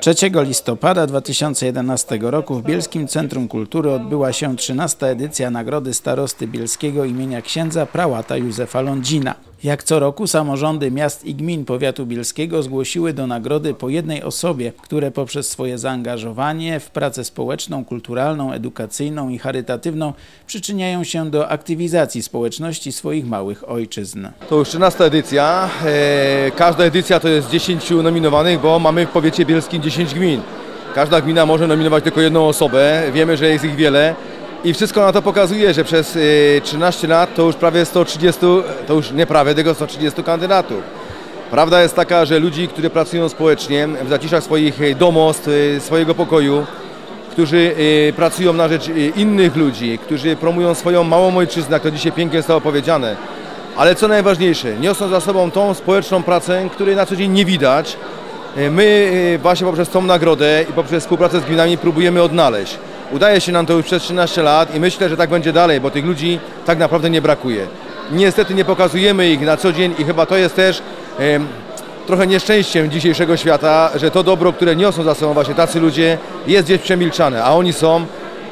3 listopada 2011 roku w Bielskim Centrum Kultury odbyła się 13. edycja Nagrody Starosty Bielskiego imienia księdza prałata Józefa Lądzina. Jak co roku samorządy miast i gmin powiatu bielskiego zgłosiły do nagrody po jednej osobie, które poprzez swoje zaangażowanie w pracę społeczną, kulturalną, edukacyjną i charytatywną przyczyniają się do aktywizacji społeczności swoich małych ojczyzn. To już 13 edycja. E, Każda edycja to jest 10 nominowanych, bo mamy w powiecie bielskim 10 gmin. Każda gmina może nominować tylko jedną osobę. Wiemy, że jest ich wiele. I wszystko na to pokazuje, że przez e, 13 lat to już prawie 130, to już nie prawie, tylko 130 kandydatów. Prawda jest taka, że ludzi, którzy pracują społecznie w zaciszach swoich e, domostw, e, swojego pokoju, którzy pracują na rzecz innych ludzi, którzy promują swoją małą ojczyznę, jak to dzisiaj pięknie zostało powiedziane. Ale co najważniejsze, niosą za sobą tą społeczną pracę, której na co dzień nie widać. My właśnie poprzez tą nagrodę i poprzez współpracę z gminami próbujemy odnaleźć. Udaje się nam to już przez 13 lat i myślę, że tak będzie dalej, bo tych ludzi tak naprawdę nie brakuje. Niestety nie pokazujemy ich na co dzień i chyba to jest też em, trochę nieszczęściem dzisiejszego świata, że to dobro, które niosą za sobą właśnie tacy ludzie, jest gdzieś przemilczane, a oni są.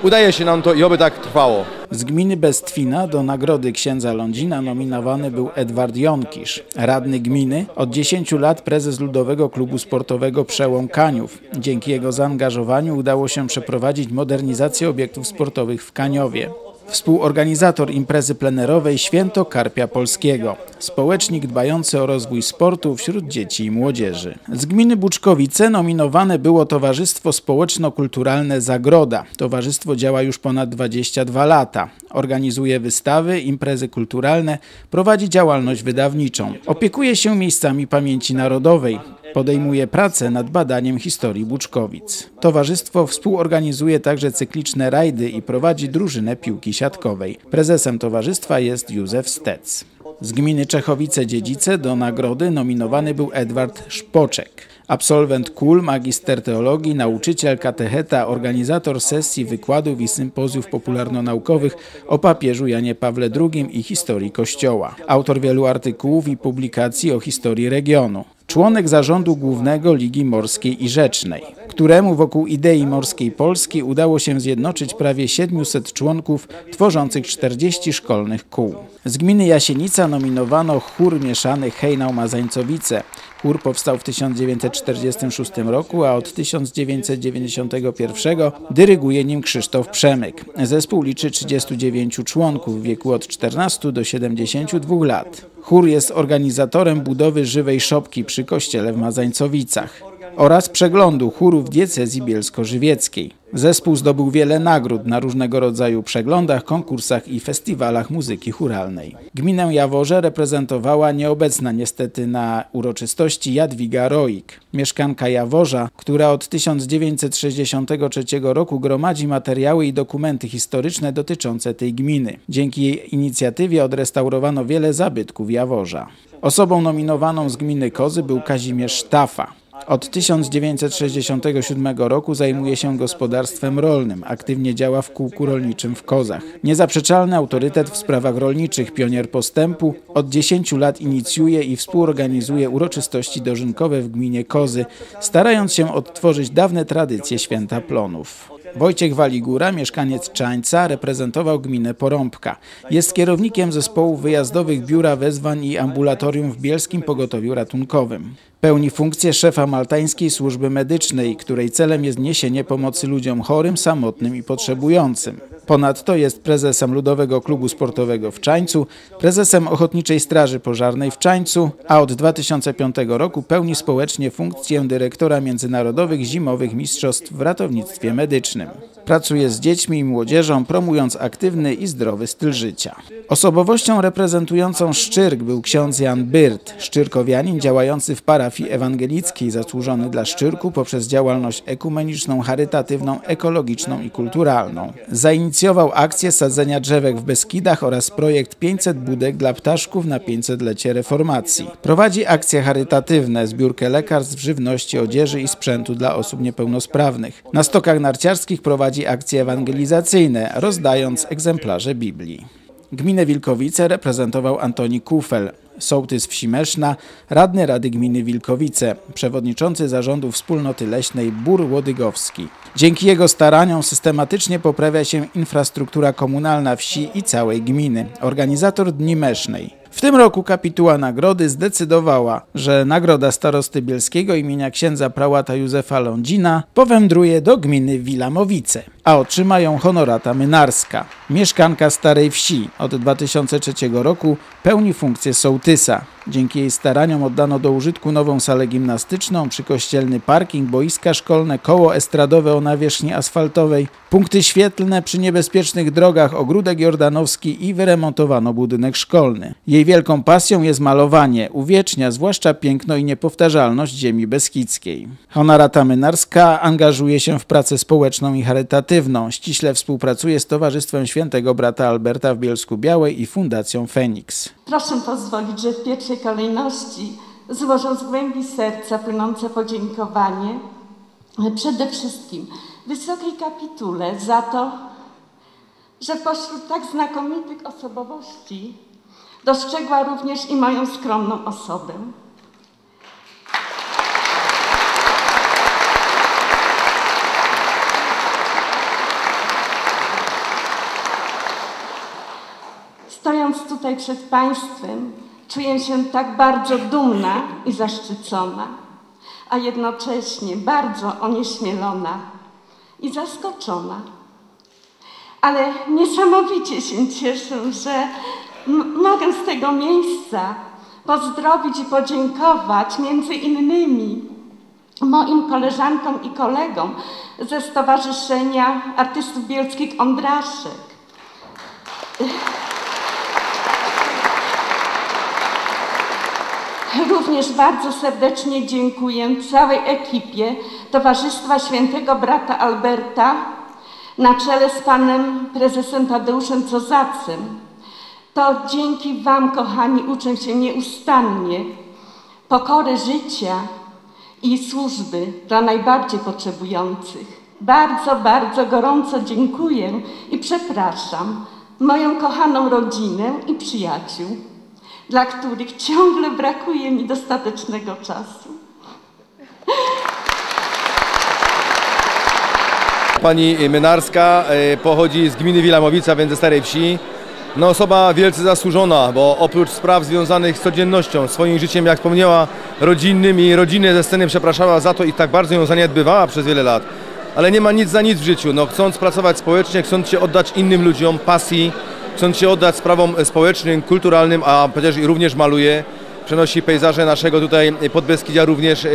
Udaje się nam to i oby tak trwało. Z gminy Bestwina do nagrody księdza Lądzina nominowany był Edward Jonkisz, radny gminy, od 10 lat prezes Ludowego Klubu Sportowego Przełom Kaniów. Dzięki jego zaangażowaniu udało się przeprowadzić modernizację obiektów sportowych w Kaniowie. Współorganizator imprezy plenerowej Święto Karpia Polskiego. Społecznik dbający o rozwój sportu wśród dzieci i młodzieży. Z gminy Buczkowice nominowane było Towarzystwo Społeczno-Kulturalne Zagroda. Towarzystwo działa już ponad 22 lata. Organizuje wystawy, imprezy kulturalne, prowadzi działalność wydawniczą. Opiekuje się miejscami pamięci narodowej. Podejmuje pracę nad badaniem historii Buczkowic. Towarzystwo współorganizuje także cykliczne rajdy i prowadzi drużynę piłki siatkowej. Prezesem towarzystwa jest Józef Stec. Z gminy Czechowice-Dziedzice do nagrody nominowany był Edward Szpoczek. Absolwent KUL, magister teologii, nauczyciel, katecheta, organizator sesji, wykładów i sympozjów popularno-naukowych o papieżu Janie Pawle II i historii Kościoła. Autor wielu artykułów i publikacji o historii regionu. Członek zarządu głównego Ligi Morskiej i Rzecznej, któremu wokół idei morskiej Polski udało się zjednoczyć prawie 700 członków tworzących 40 szkolnych kół. Z gminy Jasienica nominowano chór mieszany Hejnał-Mazańcowice. Chór powstał w 1946 roku, a od 1991 dyryguje nim Krzysztof Przemyk. Zespół liczy 39 członków w wieku od 14 do 72 lat. Chór jest organizatorem budowy żywej szopki przy kościele w Mazańcowicach oraz przeglądu chórów diecezji bielsko-żywieckiej. Zespół zdobył wiele nagród na różnego rodzaju przeglądach, konkursach i festiwalach muzyki churalnej. Gminę Jaworze reprezentowała nieobecna niestety na uroczystości Jadwiga Roik, mieszkanka Jaworza, która od 1963 roku gromadzi materiały i dokumenty historyczne dotyczące tej gminy. Dzięki jej inicjatywie odrestaurowano wiele zabytków Jaworza. Osobą nominowaną z gminy Kozy był Kazimierz Sztafa. Od 1967 roku zajmuje się gospodarstwem rolnym. Aktywnie działa w kółku rolniczym w Kozach. Niezaprzeczalny autorytet w sprawach rolniczych, pionier postępu, od 10 lat inicjuje i współorganizuje uroczystości dożynkowe w gminie Kozy, starając się odtworzyć dawne tradycje święta plonów. Wojciech Waligura, mieszkaniec Czańca, reprezentował gminę Porąbka. Jest kierownikiem zespołu wyjazdowych Biura Wezwań i Ambulatorium w Bielskim Pogotowiu Ratunkowym. Pełni funkcję szefa Maltańskiej Służby Medycznej, której celem jest niesienie pomocy ludziom chorym, samotnym i potrzebującym. Ponadto jest prezesem Ludowego Klubu Sportowego w Czańcu, prezesem Ochotniczej Straży Pożarnej w Czańcu, a od 2005 roku pełni społecznie funkcję dyrektora Międzynarodowych Zimowych Mistrzostw w Ratownictwie Medycznym. Pracuje z dziećmi i młodzieżą, promując aktywny i zdrowy styl życia. Osobowością reprezentującą Szczyrk był ksiądz Jan Byrt, szczyrkowianin działający w parafii ewangelickiej, zasłużony dla Szczyrku poprzez działalność ekumeniczną, charytatywną, ekologiczną i kulturalną. Zainicjował akcję sadzenia drzewek w Beskidach oraz projekt 500 budek dla ptaszków na 500-lecie reformacji. Prowadzi akcje charytatywne, zbiórkę lekarstw, żywności, odzieży i sprzętu dla osób niepełnosprawnych. Na stokach narciarskich prowadzi akcje ewangelizacyjne, rozdając egzemplarze Biblii. Gminę Wilkowice reprezentował Antoni Kufel, sołtys wsi Meszna, radny Rady Gminy Wilkowice, przewodniczący zarządu wspólnoty leśnej Bór Łodygowski. Dzięki jego staraniom systematycznie poprawia się infrastruktura komunalna wsi i całej gminy. Organizator Dni Mesznej. W tym roku kapituła nagrody zdecydowała, że nagroda starosty bielskiego imienia księdza prałata Józefa Lądzina powędruje do gminy Wilamowice, a otrzyma ją honorata Mynarska. Mieszkanka Starej Wsi od 2003 roku pełni funkcję sołtysa. Dzięki jej staraniom oddano do użytku nową salę gimnastyczną, przykościelny parking, boiska szkolne, koło estradowe o nawierzchni asfaltowej, punkty świetlne przy niebezpiecznych drogach, ogródek jordanowski i wyremontowano budynek szkolny. Jej wielką pasją jest malowanie, uwiecznia zwłaszcza piękno i niepowtarzalność ziemi beskidzkiej. Honorata Mynarska angażuje się w pracę społeczną i charytatywną. Ściśle współpracuje z Towarzystwem Świętego Brata Alberta w Bielsku Białej i Fundacją Feniks. Proszę pozwolić, że w pierwszej kolejności złożę z głębi serca płynące podziękowanie przede wszystkim Wysokiej Kapitule za to, że pośród tak znakomitych osobowości dostrzegła również i moją skromną osobę. Stojąc tutaj przed Państwem, czuję się tak bardzo dumna i zaszczycona, a jednocześnie bardzo onieśmielona i zaskoczona. Ale niesamowicie się cieszę, że mogę z tego miejsca pozdrowić i podziękować między innymi moim koleżankom i kolegom ze Stowarzyszenia Artystów Bielskich Ondraszek. Również bardzo serdecznie dziękuję całej ekipie Towarzystwa Świętego Brata Alberta na czele z panem prezesem Tadeuszem Cozacym. To dzięki wam, kochani, uczę się nieustannie pokory życia i służby dla najbardziej potrzebujących. Bardzo, bardzo gorąco dziękuję i przepraszam moją kochaną rodzinę i przyjaciół dla których ciągle brakuje mi dostatecznego czasu. Pani Mynarska e, pochodzi z gminy Wilamowica, więc ze Starej Wsi. No osoba wielce zasłużona, bo oprócz spraw związanych z codziennością, swoim życiem, jak wspomniała, rodzinnym i rodzinę ze sceny przepraszała za to i tak bardzo ją zaniedbywała przez wiele lat. Ale nie ma nic za nic w życiu. No, chcąc pracować społecznie, chcąc się oddać innym ludziom, pasji, chcąc się oddać sprawom społecznym, kulturalnym, a przecież również maluje, przenosi pejzaże naszego tutaj Podbeskidzia również e,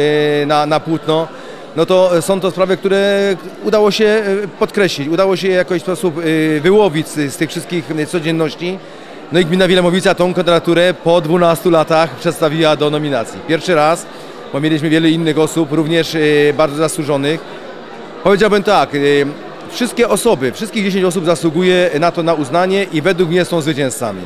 na, na płótno, no to są to sprawy, które udało się e, podkreślić, udało się w jakiś sposób e, wyłowić z, tych wszystkich codzienności. No i gmina Wilemowica tą kandydaturę po 12 latach przedstawiła do nominacji. Pierwszy raz, bo mieliśmy wiele innych osób, również bardzo zasłużonych. Powiedziałbym tak, wszystkie osoby, wszystkich 10 osób zasługuje na to na uznanie i według mnie są zwycięzcami.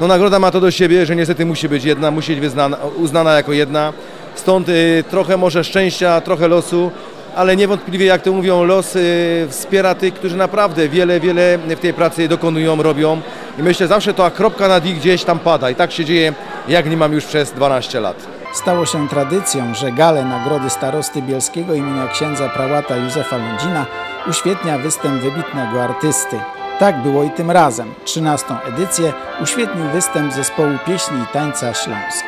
No nagroda ma to do siebie, że niestety musi być jedna, musi być wyznana, uznana jako jedna. Stąd y, trochę może szczęścia, trochę losu, ale niewątpliwie, jak to mówią, los y, wspiera tych, którzy naprawdę wiele, wiele w tej pracy dokonują, robią. I myślę, zawsze to kropka nad i gdzieś tam pada. I tak się dzieje, jak nie mam już przez 12 lat. Stało się tradycją, że gale Nagrody Starosty Bielskiego imienia księdza prałata Józefa Lądzina uświetnia występ wybitnego artysty. Tak było i tym razem. 13. edycję uświetnił występ zespołu pieśni i tańca Śląsk.